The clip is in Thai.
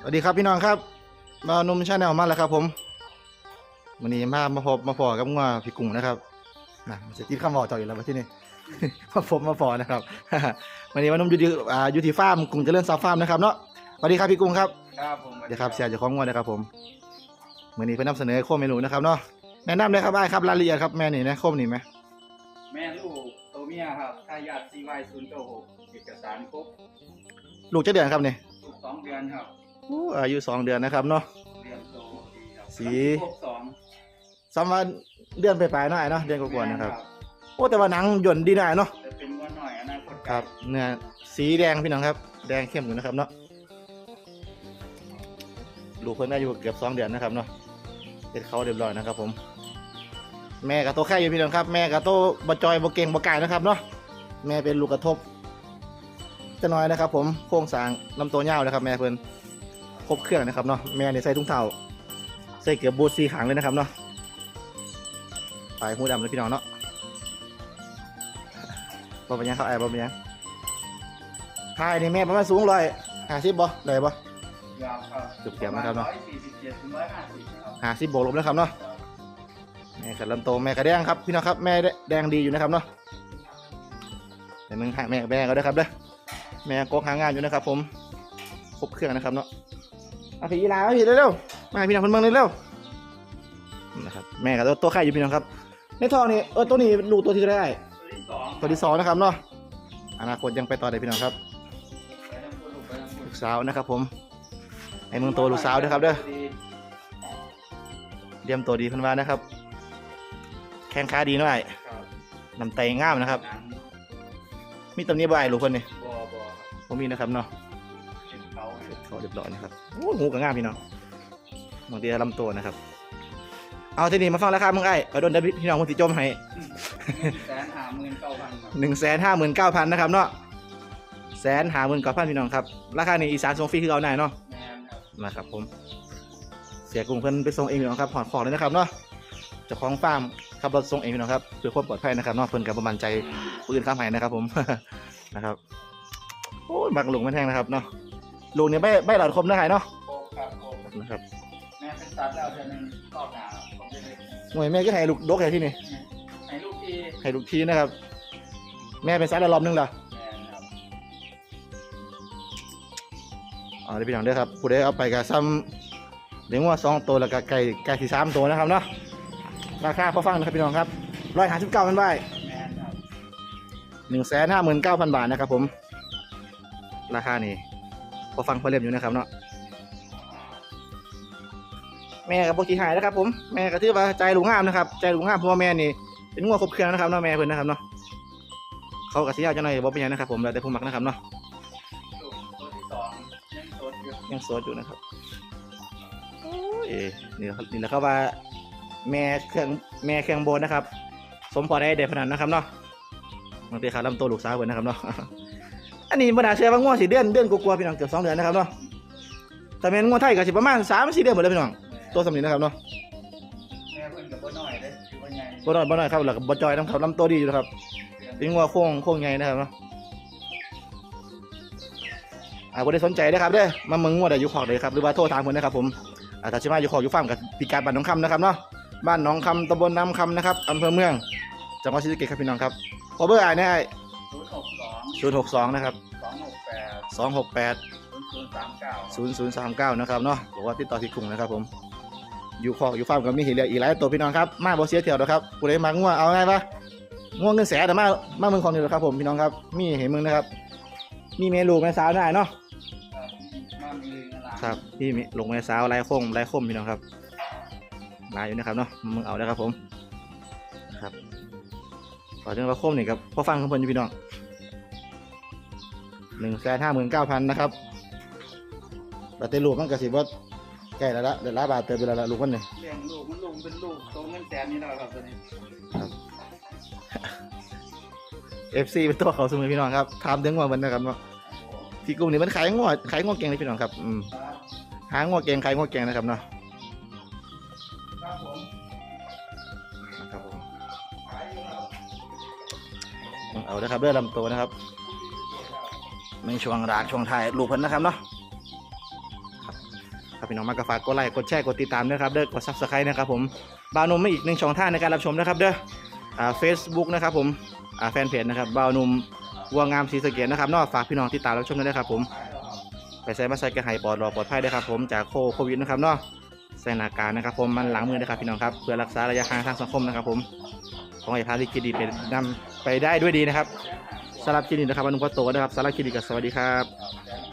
สวัสดีครับพี่น้องครับมานุ่มชาแนลมาแล้วครับ ผมวันนี้มามาพบมาพอกับงัวพี่กุ้งนะครับนะมันจะติดคำบอกต่ออยู่แล้วมาที่นี่ มาพบมาพอนะครับ วันนี้มานุ่มอยู่ที่อ่าอยู่ที่ฟาร์มกุ้งเจริญซาฟาร์มนะครับเนาะสวัสดีครับพี่กุ้งครับครับผมเดี๋ยวครับเสียเจ้าของงัวนะครับผมวันนี้เพื่อนำเสนอโคมเมนูนะครับเนาะแนะนำเลยครับไอ้ายครับรายละเอียดครับแม่นี่นะโคมนี่ไหมแม่ลูกตัวเมียครับทายาท CY 0 9 6เอกสารครบลูกจะเดือนครับนี่ลูกสองเดือนครับ อู้อายุสองเดือนนะครับเนาะ เรียนโตดีครับสี ครบสองซ้ำว่าเดือนไปลายๆเนาะไอ้ายเนาะเดือนกว่าๆนะครับ โอ้แต่ว่าหนังหย่นดีหน่อยเนาะ จะเป็นว่าหน่อยอนาคตครับเนื้อสีแดงพี่น้องครับ แดงเข้มอยู่นะครับเนาะลูกเพิ่นอายุเกือบสองเดือนนะครับเนาะเป็นเขาเรียบร้อยนะครับ ผม แม่กับโตวแค่อยู่พี่น้องครับ แม่กับโตวบจอยบเก่งบไก่นะครับเนาะแม่เป็นลูกกระทบจะน้อยนะครับ ผมโครงสร้างลำตัวยาวนะครับ แม่เพิ่น ครบเครื่องนะครับเนาะแม่เนี่ยใส่ถุงเท้าใส่เกือบบูทสีขางเลยนะครับเนาะปลายหูดำเลยพี่น้องเนาะบ่เป็นหยังเขาไอ้บ่เป็นหยังทายนี่แม่ประมาณสูงร้อยห้าสิบบ่ได้บ่ยาวครับเกือบเกือบนะครับเนาะร้อยสี่สิบเจ็ดถึงร้อยห้าสิบนะครับห้าสิบบวกลบนะครับเนาะแม่กระลำโตแม่กระแดงครับพี่น้องครับแม่แดงดีอยู่นะครับเนาะแต่มึงหาแม่กับแม่ก็ได้ครับเด้อแม่กกหางานอยู่นะครับผมครบเครื่องนะครับเนาะ เอาผีลาเอาผีเร็วๆมาให้พี่น้องคนเมืองเร็วๆนะครับแม่กับตัวตัวไข่อยู่พี่น้องครับ ในท้องนี่เออตัวนี้ลูกตัวที่เท่าไหร่ตัวที่สองตัวที่สองนะครับเนาะอนาคตยังไปต่อได้พี่น้องครับไปทำตัวลูกไปทำตัวลูกสาวนะครับ ผมให้มึงโตลูกสาวด้วยครับเด้อดีเตรียมตัวดีเพันวานะครับ แข้งขาดีหน่อยครับนำไตงามนะครับหนังมีตำหนี้บ่ายลูกคนนี่บอบอครับผมมีนะครับเนาะ เป็นเขาเนี่ยเขาเรียบร้อยนะครับโอ้หูก็งามพี่น้องบางทีลำตัวนะครับ เอาทีนี้มาฟังราคามึงไอ้เอาโดนเดยวพี่น้องคนติจมให้แสนห้าหมื่นเก้าพันครับหนึ่งแสนห้าหมื่นเก้าพันนะครับเนาะแสนห้าหมื่นเก้าพันพี่น้องครับ ราคานี้อีสานส่งฟรีคือเอาไหนเนาะแมนครับนะครับผม เสียกรุงเพิ่นไปส่งเองพี่น้องครับหอดของเลยนะครับเนาะเจ้าของฟาร์มขับรถส่งเองพี่น้องครับเพื่อความปลอดภัยนะครับเนาะเพิ่นกับประมาณใจผู้อื่นข้ามให้นะครับผม นะครับโอ้ยบักลุงไม่แทงนะครับเนาะ ลุงเนี่ยใบใบหลอดคมนะไห้เนาะโคกครับโคกนะครับแม่เป็นตัดแล้วเดือนหนึงรอบหน้าผมจะเลยหน่วยแม่ก็ให้ลูกดกให้ที่นี่ให้ลูกที่ให้ลูกทีนะครับ แม่เป็นสายละรอบนึงเหรอแมนครับอ๋อได้พี่น้องเด้อครับผู้ใดเอาไปกับซ้ำเลี้ยงวัวสองตัวแล้วก็ไก่ไก่ที่สามตัวนะครับเนาะราคาพอฟังนะครับพี่น้องครับร้อยห้าสิบเก้าพันบาทแมนครับหนึ่งแสนห้าหมื่นเก้าพันบาทนะครับผม ราคานี่ พอฟังพอเรียบอยู่นะครับเนาะแม่กับพวกขี้หายนะครับ ผมแม่ก็ถือว่าใจหลุงงามนะครับ ใจหลุงงามเพราะว่าแม่นี่เป็นงัวครบเครื่องนะครับเนาะแม่เพิ่อนนะครับเนาะเขากับสียาวจะหน่อยบอกเป็นหยังนะครับผมแล้วแต่ผู้มักนะครับเนาะยังโสดอยู่นะครับโอ้ยนี่แหละนี่แหละครับว่า แม่เครื่องแม่เครื่องโบนนะครับ สมพอได้เด็ดขนาดนะครับเนาะบางทีขาลำตัวลูกสาวเพิ่นนะครับเนาะ อันนี้บรรดาเชื่อว่าง่วงสี่เดือนเดือนกว่าๆพี่น้องเกือบสองเดือนนะครับเนาะแต่แม่นง่วงไทยก็สิประมาณสามสี่เดือนหมดเลยพี่น้องตัวสำนีนะครับเนาะแม่เพิ่นกับบ่น้อยเลยคือว่าใหญ่บ่น้อยบ่น้อยครับแล้วก็บ่จอยน้ำครับลำตัวดีอยู่นะครับเป็นงัวโค้งโค้งใหญ่นะครับเนาะอ่าบ่ได้สนใจนะครับเด้อมาเมืองงัวได้อยู่ขอกเลยครับหรือว่าโทรถามเพิ่นนะครับผมอ่าถ้าสิมาอยู่ขอกอยู่ฟาร์มกับพิการบ้านหนองคำนะครับเนาะบ้านหนองคำตำบลน้ำคำนะครับอำเภอเมืองจังหวัดศรีสะเกษครับพี่น้องครับขอเบอร์อ้ายแน่ย ศูนย์หกสอง062นะครับสองหกแปด268ศูนย์ศูนย์สามเก้า0039นะครับเนาะบอกว่าติดต่อที่กลุ่มนะครับผมอยู่ขอกอยู่ฟาร์มกับมีเหีเหลืออีกหลายตัวพี่น้องครับมาบ่เสียเที่ยวนะครับผู้ใดมาง่วงเอาไงปะง่วงเงินแสนแต่มามาเมืองของนี่แหละครับผมพี่น้องครับมีเห็นมึงนะครับ มีเมลูกแม่สาวได้เนาะครับมามีลิงอะไรครับพี่มีลงแม่สาวลายโคงลายคมพี่น้องครับลายอยู่นะครับเนาะมึงเอาได้ครับผมนะครับขอเรื่องว่าคมนี่ครับพอฟังของเพิ่นอยู่พี่น้อง หนึ่งแสนห้าหมื่นเก้าพันนะครับแต่เตลูกมันกระสิบว่าใกล้แล้วละเดือนละบาทเติมไปแล้วละลูกคนนี่เลี้ยงลูกมันลูกเป็นลูกโตเงินแสนนี่แล้วครับตัวนี้เอฟซีเป็นตัวเขาสมุยพี่น้องครับถามถึงว่ามันนะครับว่าที่กลุ่มนี้มันขายงวดขายงวดเก่งเลยพี่น้องครับอืมครับหางวดเก่งขายงวดเก่งนะครับเนาะครับผมครับผมขายอยู่ครับเอาละครับเรื่องลำตัวนะครับ ในช่วงรากช่วงท้ายลูกเพิ่นนะครับเนาะครับพี่น้องมากก็ฝากกดไลค์กดแชร์กดติดตามด้วยครับเด้อกดซับสไครต์นะครับผมบาวนมไม่อีกหนึ่งช่องทางในการรับชมนะครับเด้ออ่าเฟซบุ๊กนะครับผมอ่าแฟนเพจนะครับบาวนมวัวงามศรีสะเกดนะครับเนอกฝากพี่น้องติดตามรับชมด้วยนะครับผม ไปใส่มาใส่กระหายปลอดรอดปลอดภัยด้วยครับผมจากโควิดนะครับเนาะใส่หน้ากากนะครับผมมันหลังมือนะครับพี่น้องครับเพื่อรักษาระยะห่างทางสังคมนะครับผมขอให้พาที่คิดดีเป็นนำไปได้ด้วยดีนะครับ สำหรับคลินิกนะครับอนุพัตโตนะครับสำหรับคลินิกก็สวัสดีครับ